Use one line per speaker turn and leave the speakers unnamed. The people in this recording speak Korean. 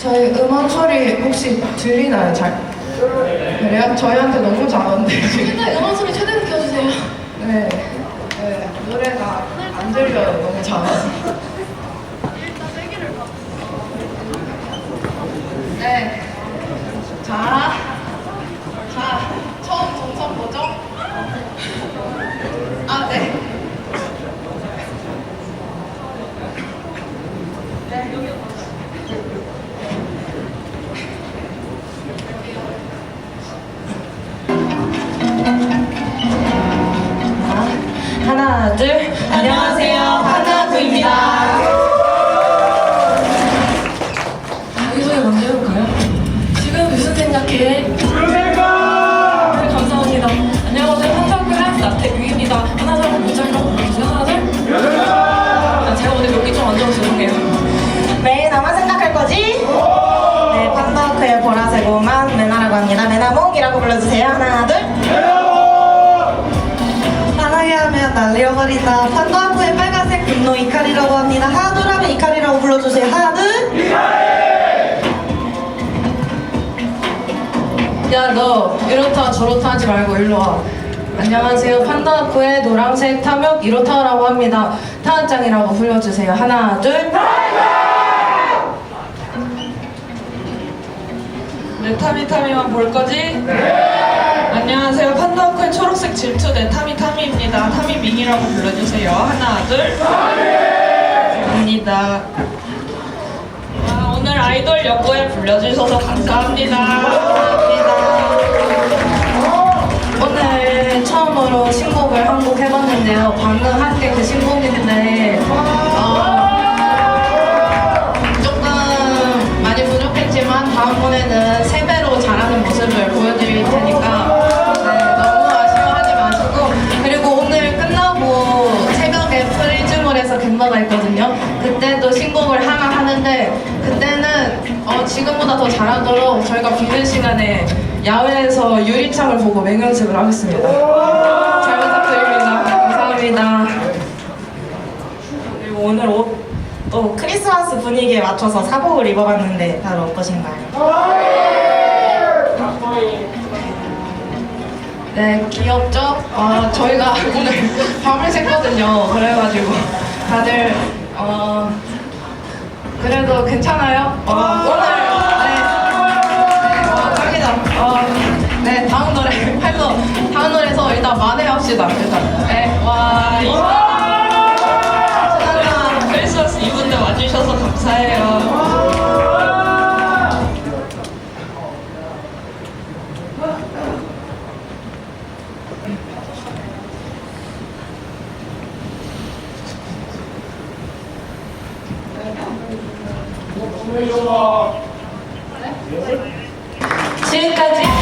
저희 음악 소리 혹시 들리나요? 잘? 그래요? 저희한테 너무 작은데
둘. 안녕하세요. 판나구입니다.
자기소개 먼저 해볼까요? 지금 무슨 생각해? 네, 감사합니다. 안녕하세요. 한상규의 나태규입니다. 하나, 둘, 문자이라고 불러주세요. 하나, 둘. 아, 제가 오늘 여기 좀 앉아서 죄송해요.
매일 나만 생각할 거지? 네, 판더크의 보라색 오만 메나라고 합니다. 메나몽이라고 불러주세요. 하나, 둘. 사랑해 하면 날려버린다. 판더크의 빨간색 분노 이카리라고 합니다. 하나, 둘 하면 이카리라고 불러주세요. 하나, 둘.
야, 너 이렇다 저렇다 하지 말고 일로 와. 안녕하세요. 판다쿠의 노란색 탐욕 이로타라고 합니다. 타한짱이라고 불러주세요. 하나, 둘.
내 타미 타미만 볼 거지? 안녕하세요. 판 밍이라고 불러주세요. 하나, 둘. 갑니다. 아, 오늘 아이돌 연구에 불러주셔서 감사합니다. 감사합니다.
오늘 처음으로 신곡을 한 곡 해봤는데요. 방금 한 게 그 신곡인데, gem마가 있거든요. 그때도 신곡을 하나 하는데 그때는 어, 지금보다 더 잘하도록 저희가 비는 시간에 야외에서 유리창을 보고 맹연습을 하겠습니다. 잘 부탁드립니다. 감사합니다.
그리고 오늘 옷, 또 크리스마스 분위기에 맞춰서 사복을 입어봤는데 다들 어떠신가요?
네, 귀엽죠? 어, 저희가 오늘 밤을 샜거든요. 그래가지고 다들 어, 그래도 괜찮아요? 어, 오늘 네, 네, 어, 짱이다. 어, 네, 다음 노래 해서 다음 노래에서 일단 만회합시다. 일단
지금까지